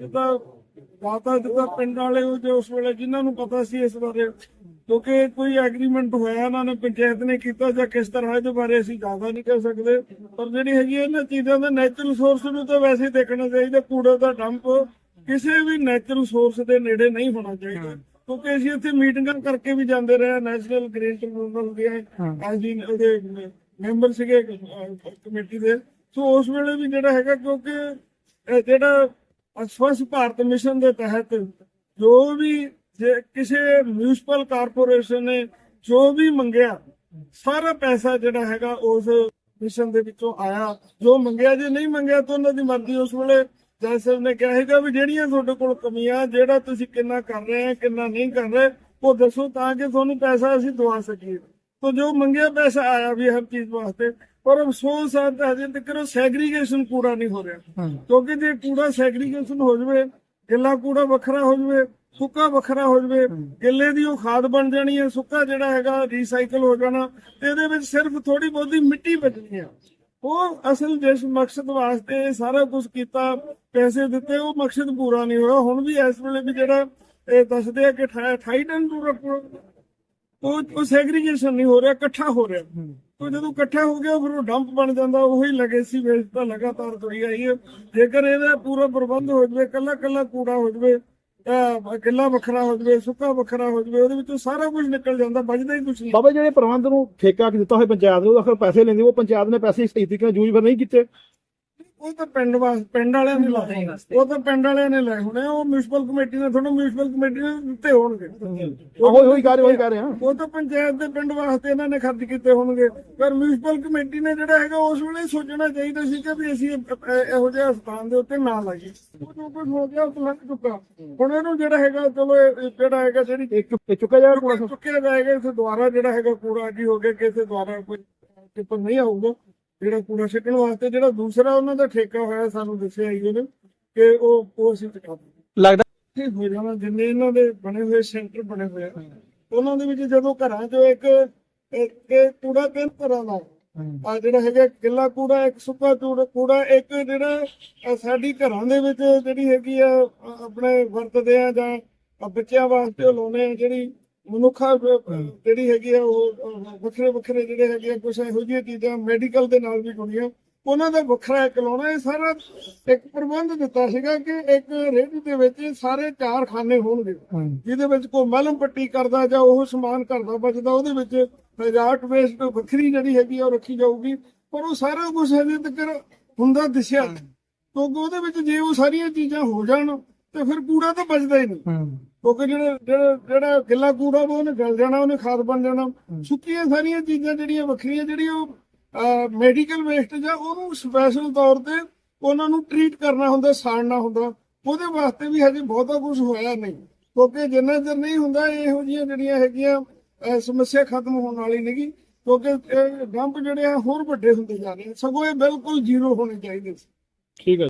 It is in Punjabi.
ਜਿੱਦਾਂ ਦਾਤਾ ਜਿੱਦਾਂ ਪਿੰਡ ਵਾਲੇ ਉਹ ਜੋ ਉਸ ਵੇਲੇ ਜਿਨ੍ਹਾਂ ਨੂੰ ਪਤਾ ਸੀ ਇਸ ਬਾਰੇ ਕਿਉਂਕਿ ਕੋਈ ਐਗਰੀਮੈਂਟ ਹੋਇਆ ਇਹਨਾਂ ਨੇ ਪੰਚਾਇਤ ਨੇ ਕੀਤਾ ਜਾਂ ਕਿਸ ਤਰ੍ਹਾਂ ਇਹਦੇ ਬਾਰੇ ਅਸੀਂ ਜ਼ਿਆਦਾ ਨਹੀਂ ਕਹਿ ਸਕਦੇ। ਪਰ ਜਿਹੜੀ ਹੈਗੀ ਇਹਨਾਂ ਚੀਜ਼ਾਂ ਦਾ ਨੈਚੁਰਲ ਸੋਰਸ ਨੂੰ ਤਾਂ ਵੈਸੇ ਦੇਖਣਾ ਚਾਹੀਦਾ ਕੂੜੇ ਦਾ ਡੰਪ ਕਿਸੇ ਵੀ ਨੈਚੁਰਲ ਸੋਰਸ ਦੇ ਨੇੜੇ ਨਹੀਂ ਹੋਣਾ ਚਾਹੀਦਾ। ਕਿਉਂਕਿ ਅਸੀਂ ਇੱਥੇ ਮੀਟਿੰਗਾਂ ਕਰਕੇ ਵੀ ਜਾਂਦੇ ਰਹੇ ਨੈਸ਼ਨਲ ਗ੍ਰੀਨ ਟ੍ਰਿਬਿਊਨਲ ਦੀਆਂ ਅਸੀਂ ਉਹਦੇ ਮੈਂਬਰ ਸੀਗੇ ਕਮੇਟੀ ਦੇ। ਸੋ ਉਸ ਵੇਲੇ ਵੀ ਜਿਹੜਾ ਹੈਗਾ ਕਿਉਂਕਿ ਇਹ ਜਿਹੜਾ ਸਵੱਛ ਭਾਰਤ ਮਿਸ਼ਨ ਦੇ ਤਹਿਤ ਜੋ ਵੀ ਜੇ ਕਿਸੇ ਮਿਊਨਿਸਪਲ ਕਾਰਪੋਰੇਸ਼ਨ ਨੇ ਜੋ ਵੀ ਮੰਗਿਆ, ਸਾਰਾ ਪੈਸਾ ਜਿਹੜਾ ਹੈਗਾ ਉਸ ਮਿਸ਼ਨ ਦੇ ਵਿੱਚੋਂ ਆਇਆ। ਜੋ ਮੰਗਿਆ, ਜੇ ਨਹੀਂ ਮੰਗਿਆ ਤਾਂ ਉਹਨਾਂ ਦੀ ਮਰਜ਼ੀ। ਉਸ ਵੇਲੇ ਜੈ ਨੇ ਕਿਹਾ ਹੈਗਾ ਵੀ ਜਿਹੜੀਆਂ ਤੁਹਾਡੇ ਕੋਲ ਕਮੀਆਂ, ਜਿਹੜਾ ਤੁਸੀਂ ਕਿੰਨਾ ਕਰ ਰਹੇ ਆ, ਕਿੰਨਾ ਨਹੀਂ ਕਰ ਰਹੇ, ਉਹ ਦੱਸੋ ਤਾਂ ਕਿ ਤੁਹਾਨੂੰ ਪੈਸਾ ਅਸੀਂ ਦਵਾ ਸਕੀਏ। ਤੋ ਜੋ ਮੰਗਿਆ ਪੈਸਾ ਆਇਆ ਵੀ ਹਰ ਚੀਜ਼ ਵਾਸਤੇ ਪਰ ਅਫਸੋਸ ਹੈ ਤਾਂ ਹਜੇ ਤੱਕ ਉਹ ਸੈਗਰੀਗੇਸ਼ਨ ਪੂਰਾ ਨਹੀਂ ਹੋ ਰਿਹਾ। ਕਿਉਂਕਿ ਜੇ ਕੂੜਾ ਸੈਗਰੀਗੇਸ਼ਨ ਹੋ ਜਵੇ ਗਿੱਲਾ ਕੂੜਾ ਵੱਖਰਾ ਹੋ ਜਵੇ ਸੁੱਕਾ ਵੱਖਰਾ ਹੋ ਜਵੇ ਗਿੱਲੇ ਦੀ ਉਹ ਖਾਦ ਬਣ ਜਾਣੀ ਹੈ ਸੁੱਕਾ ਜਿਹੜਾ ਹੈਗਾ ਰੀਸਾਈਕਲ ਹੋ ਜਾਣਾ ਤੇ ਇਹਦੇ ਵਿੱਚ ਸਿਰਫ ਥੋੜੀ ਬਹੁਤੀ ਮਿੱਟੀ ਬਚਣੀ ਹੈ। ਉਹ ਅਸਲ ਜਿਸ ਮਕਸਦ ਵਾਸਤੇ ਸਾਰਾ ਕੁਝ ਕੀਤਾ ਪੈਸੇ ਦਿੱਤੇ ਉਹ ਮਕਸਦ ਪੂਰਾ ਨਹੀਂ ਹੋਇਆ। ਹੁਣ ਵੀ ਇਸ ਵੇਲੇ ਵੀ ਜਿਹੜਾ ਇਹ ਦੱਸਦੇ ਆ ਕਿ 28 ਟਨ ਕੂੜਾ ਉਹ ਉਹ ਸੈਗਰੀਗੇਸ਼ਨ ਨਹੀਂ ਹੋ ਰਿਹਾ ਇਕੱਠਾ ਹੋ ਰਿਹਾ। ਉਹ ਜਦੋਂ ਇਕੱਠਾ ਹੋ ਗਿਆ ਫਿਰ ਉਹ ਡੰਪ ਬਣ ਜਾਂਦਾ ਉਹੀ ਲੈਗੇਸੀ ਵੇਸਟ ਤਾਂ ਲਗਾਤਾਰ ਤੁਰੀ ਆਈ ਹੈ। ਜੇਕਰ ਇਹਦਾ ਪੂਰਾ ਪ੍ਰਬੰਧ ਹੋ ਜਵੇ ਕੱਲਾ ਕੱਲਾ ਕੂੜਾ ਹੋ ਜਵੇ ਗਿੱਲਾ ਵੱਖਰਾ ਹੋ ਜਵੇ ਸੁੱਕਾ ਵੱਖਰਾ ਹੋ ਜਵੇ ਉਹਦੇ ਵਿੱਚੋਂ ਸਾਰਾ ਕੁਝ ਨਿਕਲ ਜਾਂਦਾ ਬਚਦਾ ਹੀ ਕੁਝ ਨਹੀਂ। ਬਾਬਾ ਜਿਹੜੇ ਪ੍ਰਬੰਧ ਨੂੰ ਠੇਕਾ ਦਿੱਤਾ ਹੋਇਆ ਪੰਚਾਇਤ ਨੂੰ ਆਖਰ ਪੈਸੇ ਲੈਂਦੇ ਉਹ ਪੰਚਾਇਤ ਨੇ ਪੈਸੇ ਸਹੀ ਤਰੀਕੇ ਨਾਲ ਯੂਜ਼ ਨਹੀਂ ਕੀਤੇ। ਉਹ ਤਾਂ ਪਿੰਡ ਵਾਸ ਪਿੰਡ ਵਾਲਿਆਂ ਨੇ ਲਾਏ ਉਹ ਤਾਂ ਪਿੰਡ ਵਾਲਿਆਂ ਨੇ ਲਾਏ ਹੋਣੇ। ਉਹ ਮਿਊਨਿਸਪਲ ਕਮੇਟੀ ਨੇ ਥੋੜਾ ਮਿਊਨਿਸਪਲ ਕਮੇਟੀ ਨੇ ਦਿੱਤੇ ਹੋਣਗੇ। ਉਹੀ ਉਹੀ ਕਰ ਉਹੀ ਕਰ ਰਹੇ ਉਹ ਤਾਂ ਪੰਚਾਇਤ ਦੇ ਪਿੰਡ ਵਾਸਤੇ ਇਹਨਾਂ ਨੇ ਖਰਚ ਕੀਤੇ ਹੋਣਗੇ। ਪਰ ਮਿਊਨਿਸਪਲ ਕਮੇਟੀ ਨੇ ਜਿਹੜਾ ਹੈਗਾ ਉਸ ਵੇਲੇ ਸੋਚਣਾ ਚਾਹੀਦਾ ਸੀ ਕਿ ਵੀ ਅਸੀਂ ਇਹ- ਜਿਹੇ ਸਥਾਨ ਦੇ ਉੱਤੇ ਨਾ ਲਾਈਏ। ਉਹ ਜੋ ਕੁਝ ਹੋ ਗਿਆ ਉਹ ਲੰਘ ਚੁੱਕਾ। ਹੁਣ ਇਹਨੂੰ ਜਿਹੜਾ ਹੈਗਾ ਚਲੋ ਜਿਹੜਾ ਹੈਗਾ ਜਿਹੜੀ ਚੁੱਕਿਆ ਜਾਏਗਾ ਕੂੜਾ ਚੁੱਕਿਆ ਜਾਏਗਾ ਇਸ ਦੁਆਰਾ ਜਿਹੜਾ ਹੈਗਾ ਕੂੜਾ ਜੀ ਹੋ ਗਿਆ ਕਿਸੇ ਦੁਆਰਾ ਕੋਈ ਟਿੱਪਰ ਨਹੀਂ ਆਊਗਾ। ਜਿਹੜਾ ਕੂੜਾ ਸਿੱਟਣ ਵਾਸਤੇ ਜਿਹੜਾ ਦੂਸਰਾ ਉਹਨਾਂ ਦਾ ਠੇਕਾ ਹੋਇਆ ਸਾਨੂੰ ਦੱਸਿਆ ਉਹਨੇ ਕਿ ਉਹ ਉਹ ਅਸੀਂ ਦਿੰਦੇ ਲੱਗਦਾ ਇਹ ਹੋ ਜਾਣਾ ਜਿੰਨੇ ਇਹਨਾਂ ਦੇ ਬਣੇ ਹੋਏ ਸੈਂਟਰ ਬਣੇ ਹੋਏ ਆ ਉਹਨਾਂ ਦੇ ਵਿੱਚ ਜਦੋਂ ਘਰਾਂ 'ਚੋਂ ਇੱਕ ਇੱਕ ਕੂੜਾ ਤਿੰਨ ਤਰ੍ਹਾਂ ਦਾ? ਆ ਜਿਹੜਾ ਹੈਗਾ ਗਿੱਲਾ ਕੂੜਾ ਇੱਕ ਸੁੱਕਾ ਕੂੜਾ ਇੱਕ ਜਿਹੜਾ ਸਾਡੀ ਘਰਾਂ ਦੇ ਵਿੱਚ ਜਿਹੜੀ ਹੈਗੀ ਆ ਆਪਣੇ ਵਰਤਦੇ ਆ ਜਾਂ ਬੱਚਿਆਂ ਵਾਸਤੇ ਆ ਜਿਹੜੀ ਮਨੁੱਖਾ ਜਿਹੜੀ ਹੈਗੀ ਆ ਉਹ ਵੱਖਰੇ ਵੱਖਰੇ ਜਿਹੜੇ ਹੈਗੇ ਆ ਕੁਝ ਇਹੋ ਜਿਹੀਆਂ ਚੀਜ਼ਾਂ ਮੈਡੀਕਲ ਦੇ ਨਾਲ ਵੀ ਜੁੜੀਆਂ। ਉਹਨਾਂ ਦਾ ਵੱਖਰਾ ਇੱਕ ਲਾਉਣਾ ਇਹ ਸਾਰਾ ਇੱਕ ਪ੍ਰਬੰਧ ਦਿੱਤਾ ਸੀਗਾ ਕਿ ਇੱਕ ਰੇਹੜੀ ਦੇ ਵਿੱਚ ਸਾਰੇ ਚਾਰ ਖਾਨੇ ਹੋਣਗੇ ਜਿਹਦੇ ਵਿੱਚ ਕੋਈ ਮਲਮ ਪੱਟੀ ਕਰਦਾ ਜਾਂ ਉਹ ਸਮਾਨ ਕਰਦਾ ਬਚਦਾ ਉਹਦੇ ਵਿੱਚ ਹਜ਼ਾਰਟ ਵੇਸਟ ਵੱਖਰੀ ਜਿਹੜੀ ਹੈਗੀ ਆ ਉਹ ਰੱਖੀ ਜਾਊਗੀ। ਪਰ ਉਹ ਸਾਰਾ ਕੁਝ ਹਜੇ ਤੱਕ ਹੁੰਦਾ ਦਿਸਿਆ। ਕਿਉਂਕਿ ਉਹਦੇ ਵਿੱਚ ਜੇ ਉਹ ਸਾਰੀਆਂ ਚੀਜ਼ਾਂ ਹੋ ਜਾਣ ਤੇ ਫਿਰ ਕੂੜਾ ਤਾਂ ਬਚਦਾ ਹੀ ਨਹੀਂ। ਕਿਉਂਕਿ ਜਿਹੜਾ ਜਿਹੜਾ ਜਿਹੜਾ ਗਿੱਲਾ ਕੂੜਾ ਉਹਨੇ ਗਲ ਜਾਣਾ ਉਹਨੇ ਖਾਦ ਬਣ ਜਾਣਾ। ਸੁੱਕੀਆਂ ਸਾਰੀਆਂ ਚੀਜ਼ਾਂ ਜਿਹੜੀਆਂ ਵੱਖਰੀਆਂ ਜਿਹੜੀਆਂ ਉਹ ਮੈਡੀਕਲ ਵੇਸਟ ਜਾਂ ਉਹਨੂੰ ਸਪੈਸ਼ਲ ਤੌਰ ਤੇ ਉਹਨਾਂ ਨੂੰ ਟ੍ਰੀਟ ਕਰਨਾ ਹੁੰਦਾ ਸਾੜਨਾ ਹੁੰਦਾ। ਉਹਦੇ ਵਾਸਤੇ ਵੀ ਹਜੇ ਬਹੁਤਾ ਕੁਝ ਹੋਇਆ ਨਹੀਂ। ਕਿਉਂਕਿ ਜਿੰਨਾ ਚਿਰ ਨਹੀਂ ਹੁੰਦਾ ਇਹੋ ਜਿਹੀਆਂ ਜਿਹੜੀਆਂ ਹੈਗੀਆਂ ਸਮੱਸਿਆ ਖਤਮ ਹੋਣ ਵਾਲੀ ਨਹੀਂਗੀ ਕਿਉਂਕਿ ਇਹ ਡੰਪ ਜਿਹੜੇ ਆ ਹੋਰ ਵੱਡੇ ਹੁੰਦੇ ਜਾ ਰਹੇ ਆ। ਸਗੋਂ ਇਹ ਬਿਲਕੁਲ ਜ਼ੀਰੋ ਹੋਣੇ ਚਾਹੀਦੇ ਸੀ। ਠੀਕ ਹੈ